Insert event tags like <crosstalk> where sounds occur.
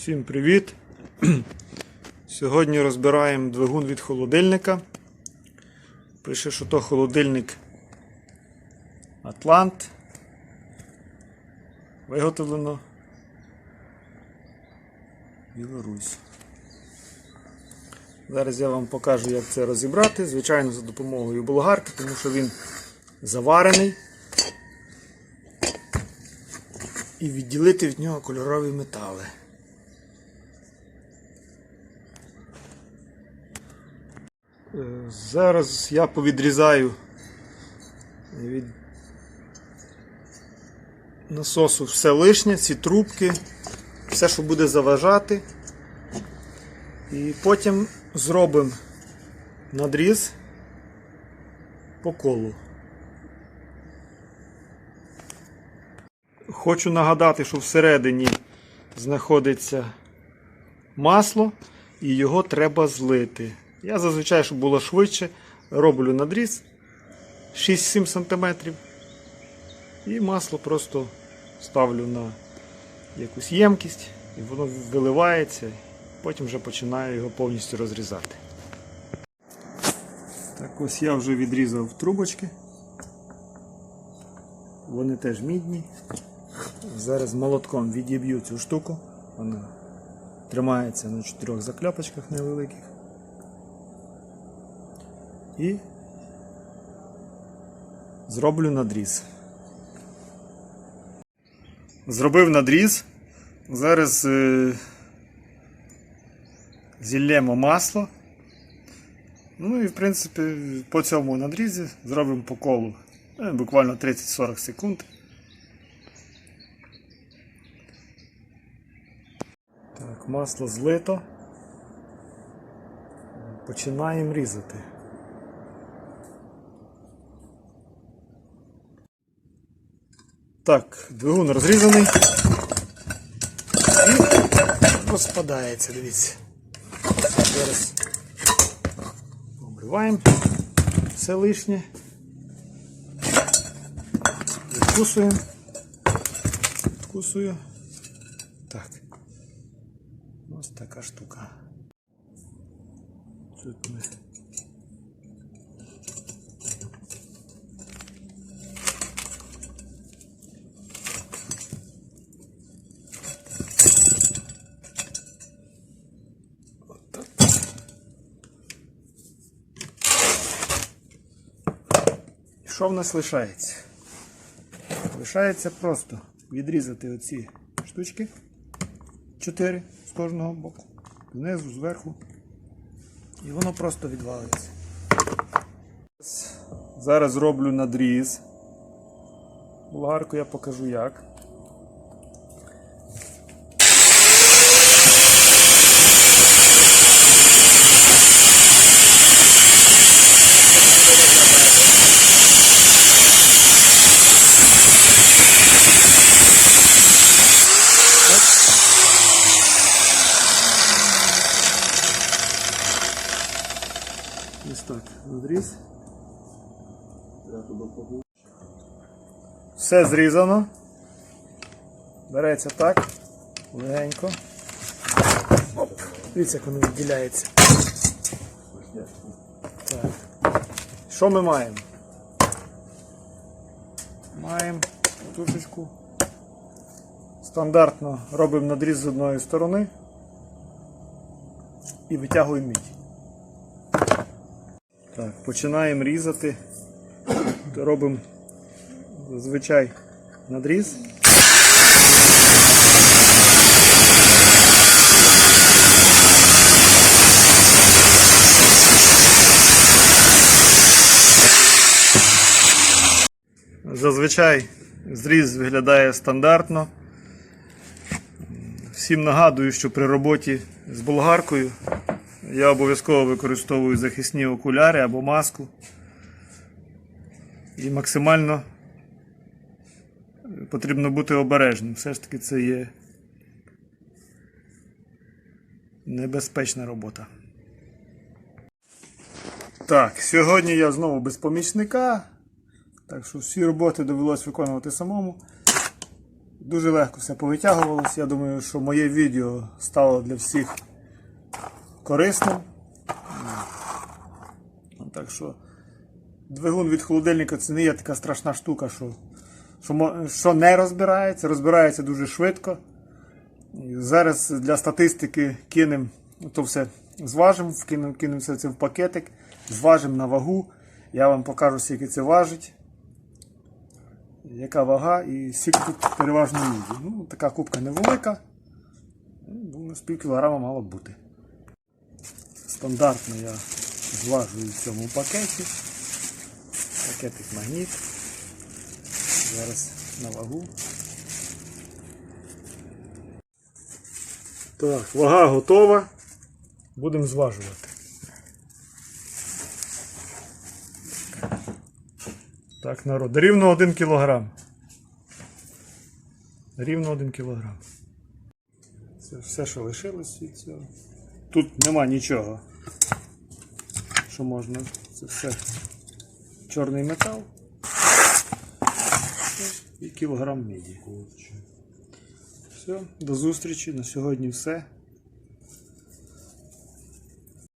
Всім привіт! <clears throat> Сьогодні розбираємо двигун від холодильника. Пише, що то холодильник Атлант. Виготовлено Білорусь. Зараз я вам покажу, як це розібрати. Звичайно, за допомогою болгарки, тому що він заварений. І відділити від нього кольорові метали. Зараз я повідрізаю від насосу все лишнє, ці трубки, все, що буде заважати. І потім зробимо надріз по колу. Хочу нагадати, що всередині знаходиться масло і його треба злити. Я зазвичай, щоб було швидше, роблю надріз 6-7 см. І масло просто ставлю на якусь ємкість, і воно виливається, потім вже починаю його повністю розрізати. Так, ось я вже відрізав трубочки. Вони теж мідні. Зараз молотком відіб'ю цю штуку. Вона тримається на чотирьох закльопочках невеликих. І зроблю надріз. Зробив надріз. Зараз е, зіллємо масло. Ну і в принципі по цьому надрізі зробимо по колу. Е, Буквально 30-40 секунд. Так, масло злито. Починаємо різати. Так, двигун розрізаний. І розпадається, дивіться. Зараз обриваємо все лишнє. Відкусуємо. Відкусую. Так. Ось така штука. Тут ми. Що в нас лишається? Лишається просто відрізати оці штучки. 4 з кожного боку. Знизу, зверху. І воно просто відвалиться. Зараз роблю надріз. Болгарку я покажу як. Ось так, надріз. Все зрізано. Береться так, легенько. Оп. Дивіться, як воно відділяється. Так. Що ми маємо? Маємо тушечку. Стандартно робимо надріз з одної сторони і витягуємо мідь. Так, починаємо різати. Робимо зазвичай надріз. Зазвичай зріз виглядає стандартно. Всім нагадую, що при роботі з болгаркою я обов'язково використовую захисні окуляри або маску. І максимально потрібно бути обережним. Все ж таки це є небезпечна робота. Так, сьогодні я знову без помічника. Так що всі роботи довелось виконувати самому. Дуже легко все повитягувалось. Я думаю, що моє відео стало для всіх корисним. Ну, Так що двигун від холодильника це не є така страшна штука, що, що, що не розбирається, розбирається дуже швидко. І зараз для статистики кинемо то все зважимо, кинемо все це в пакетик, зважимо на вагу. Я вам покажу, скільки це важить, яка вага і скільки тут переважно їде. Ну, така кубка невелика. Ну, Думаю, з пів кілограма мало б бути. Стандартно я зважую в цьому пакеті. Пакетик магніт. Зараз на вагу. Так, вага готова. Будемо зважувати. Так, народ, рівно 1 кілограм. Рівно 1 кілограм. Все, що лишилось від цього. Тут нема нічого. Що можна. Це все чорний метал. І кілограм міді. Все, до зустрічі. На сьогодні все.